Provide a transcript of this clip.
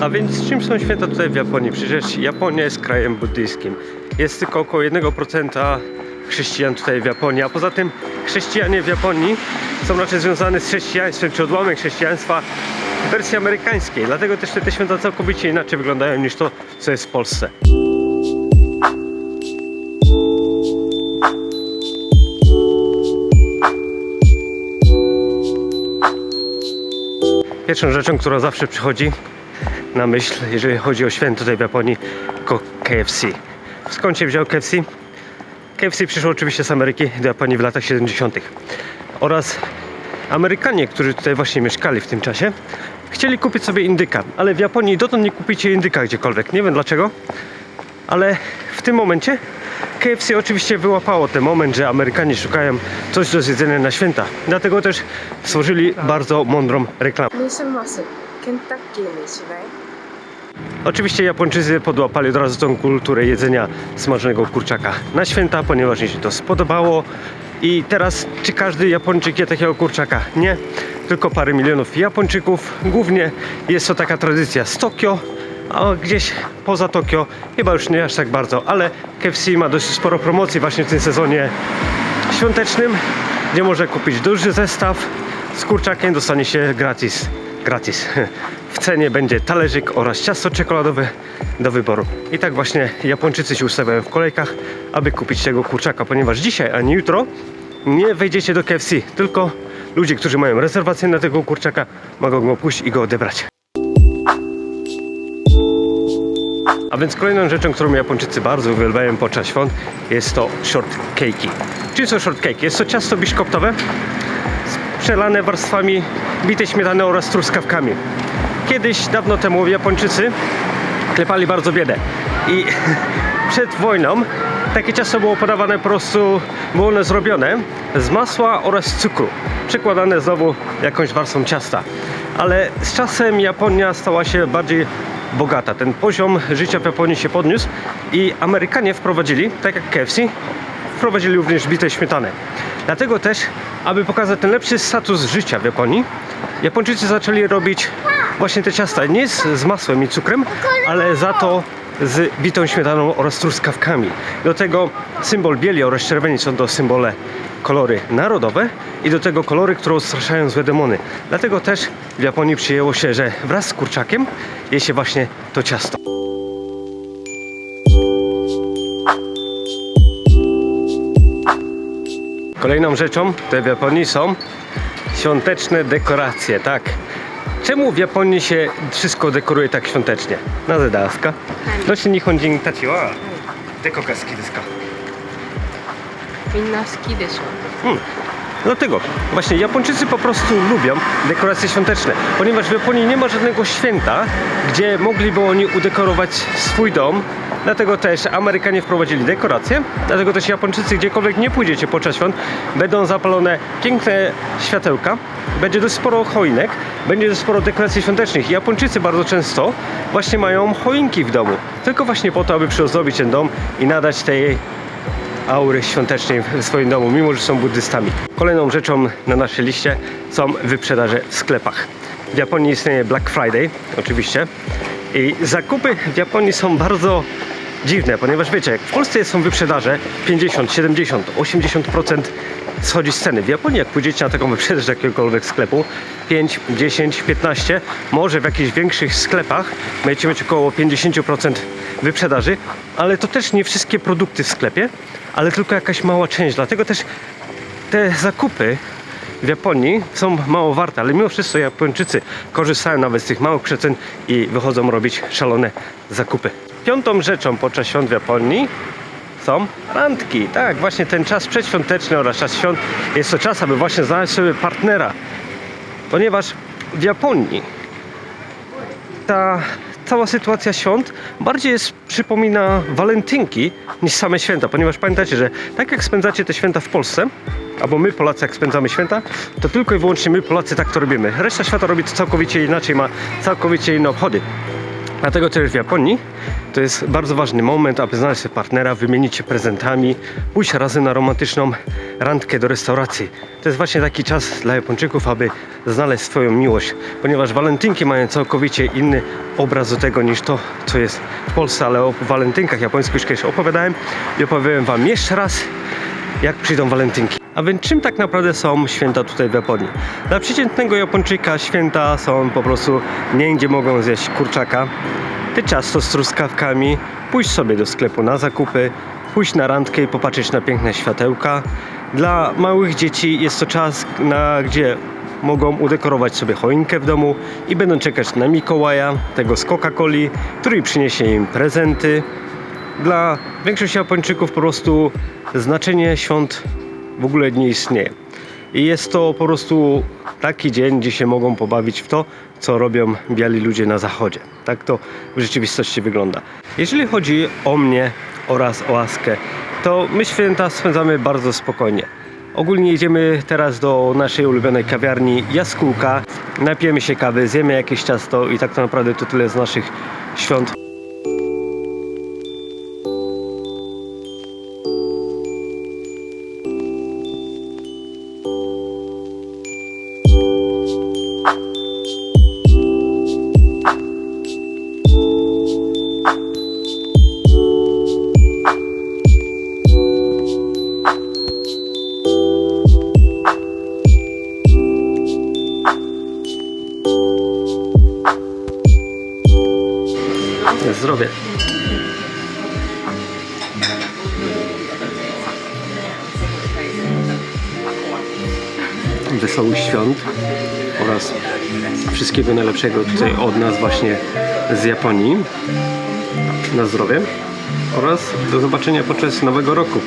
A więc czym są święta tutaj w Japonii? Przecież Japonia jest krajem buddyjskim. Jest tylko około 1% chrześcijan tutaj w Japonii, a poza tym chrześcijanie w Japonii są raczej związane z chrześcijaństwem, czy odłamek chrześcijaństwa wersji amerykańskiej. Dlatego też te, te święta całkowicie inaczej wyglądają niż to, co jest w Polsce. Pierwszą rzeczą, która zawsze przychodzi na myśl, jeżeli chodzi o święto tutaj w Japonii, to KFC. Skąd się wziął KFC? KFC przyszło oczywiście z Ameryki do Japonii w latach 70. Oraz Amerykanie, którzy tutaj właśnie mieszkali w tym czasie, chcieli kupić sobie indyka, ale w Japonii dotąd nie kupicie indyka gdziekolwiek. Nie wiem dlaczego, ale w tym momencie KFC oczywiście wyłapało ten moment, że Amerykanie szukają coś do zjedzenia na święta. Dlatego też stworzyli bardzo mądrą reklamę. にし Kentucky myśl, Oczywiście Japończycy podłapali od razu tą kulturę jedzenia smażonego kurczaka na święta, ponieważ im się to spodobało. I teraz, czy każdy Japończyk je takiego kurczaka? Nie, tylko parę milionów Japończyków. Głównie jest to taka tradycja z Tokio, a gdzieś poza Tokio chyba już nie aż tak bardzo, ale KFC ma dość sporo promocji właśnie w tym sezonie świątecznym, gdzie może kupić duży zestaw z kurczakiem, dostanie się gratis. Gratis. W cenie będzie talerzyk oraz ciasto czekoladowe do wyboru. I tak właśnie Japończycy się ustawiają w kolejkach, aby kupić tego kurczaka, ponieważ dzisiaj ani jutro nie wejdziecie do KFC, tylko ludzie, którzy mają rezerwację na tego kurczaka, mogą go pójść i go odebrać. A więc kolejną rzeczą, którą Japończycy bardzo uwielbiają podczas świąt jest to shortcake'i. Czym są shortcake'i? Jest to ciasto biszkoptowe przelane warstwami bitej śmietany oraz truskawkami. Kiedyś, dawno temu Japończycy klepali bardzo biedę i przed wojną takie ciasto było podawane po prostu, było one zrobione z masła oraz cukru, przekładane znowu jakąś warstwą ciasta. Ale z czasem Japonia stała się bardziej bogata. Ten poziom życia w Japonii się podniósł i Amerykanie wprowadzili, tak jak KFC, wprowadzili również bitej śmietanę. Dlatego też, aby pokazać ten lepszy status życia w Japonii, Japończycy zaczęli robić właśnie te ciasta nie z, z masłem i cukrem, ale za to z bitą śmietaną oraz truskawkami. Do tego symbol bieli oraz czerweni są to symbole kolory narodowe i do tego kolory, które odstraszają złe demony. Dlatego też w Japonii przyjęło się, że wraz z kurczakiem je się właśnie to ciasto. Kolejną rzeczą tutaj w Japonii są świąteczne dekoracje, tak. Czemu w Japonii się wszystko dekoruje tak świątecznie? Na zedaska. Dość nihonjin tachi wa deko ga suki desu ka? みんな好きでしょ Hmm. Dlatego właśnie Japończycy po prostu lubią dekoracje świąteczne, ponieważ w Japonii nie ma żadnego święta, gdzie mogliby oni udekorować swój dom. Dlatego też Amerykanie wprowadzili dekoracje, dlatego też Japończycy gdziekolwiek nie pójdziecie podczas świąt, będą zapalone piękne światełka, będzie dość sporo choinek, będzie dość sporo dekoracji świątecznych. Japończycy bardzo często właśnie mają choinki w domu, tylko właśnie po to, aby przyozdobić ten dom i nadać tej aury świątecznej w swoim domu, mimo że są buddystami. Kolejną rzeczą na naszej liście są wyprzedaże w sklepach. W Japonii istnieje Black Friday, oczywiście. I zakupy w Japonii są bardzo dziwne, ponieważ wiecie, jak w Polsce są wyprzedaże 50, 70, 80% schodzi z ceny. W Japonii jak pójdziecie na taką wyprzedaż jakiegokolwiek sklepu 5, 10, 15, może w jakichś większych sklepach będziecie mieć około 50% wyprzedaży, ale to też nie wszystkie produkty w sklepie, ale tylko jakaś mała część. Dlatego też te zakupy w Japonii są mało warte, ale mimo wszystko Japończycy korzystają nawet z tych małych przecen i wychodzą robić szalone zakupy. Piątą rzeczą podczas świąt w Japonii są randki. Tak, właśnie ten czas przedświąteczny oraz czas świąt jest to czas, aby właśnie znaleźć sobie partnera. Ponieważ w Japonii ta cała sytuacja świąt bardziej jest, przypomina walentynki niż same święta, ponieważ pamiętacie, że tak jak spędzacie te święta w Polsce, albo my Polacy jak spędzamy święta, to tylko i wyłącznie my Polacy tak to robimy. Reszta świata robi to całkowicie inaczej, ma całkowicie inne obchody. Dlatego też w Japonii to jest bardzo ważny moment, aby znaleźć sobie partnera, wymienić się prezentami, pójść razem na romantyczną randkę do restauracji. To jest właśnie taki czas dla Japończyków, aby znaleźć swoją miłość, ponieważ walentynki mają całkowicie inny obraz do tego niż to, co jest w Polsce, ale o walentynkach japońskich już kiedyś opowiadałem i opowiem Wam jeszcze raz, jak przyjdą walentynki. A więc czym tak naprawdę są święta tutaj w Japonii? Dla przeciętnego Japończyka święta są po prostu nie gdzie mogą zjeść kurczaka, te ciasto z truskawkami, pójść sobie do sklepu na zakupy, pójść na randkę i popatrzeć na piękne światełka. Dla małych dzieci jest to czas, na gdzie mogą udekorować sobie choinkę w domu i będą czekać na Mikołaja, tego z Coca-Coli, który przyniesie im prezenty. Dla większości Japończyków po prostu znaczenie świąt w ogóle nie istnieje. I jest to po prostu taki dzień, gdzie się mogą pobawić w to, co robią biali ludzie na zachodzie. Tak to w rzeczywistości wygląda. Jeżeli chodzi o mnie oraz o Askę, to my święta spędzamy bardzo spokojnie. Ogólnie jedziemy teraz do naszej ulubionej kawiarni Jaskółka, napijemy się kawy, zjemy jakieś ciasto i tak to naprawdę to tyle z naszych świąt. Zdrowie. Wesołych świąt oraz wszystkiego najlepszego tutaj od nas właśnie z Japonii. Na zdrowie oraz do zobaczenia podczas nowego roku.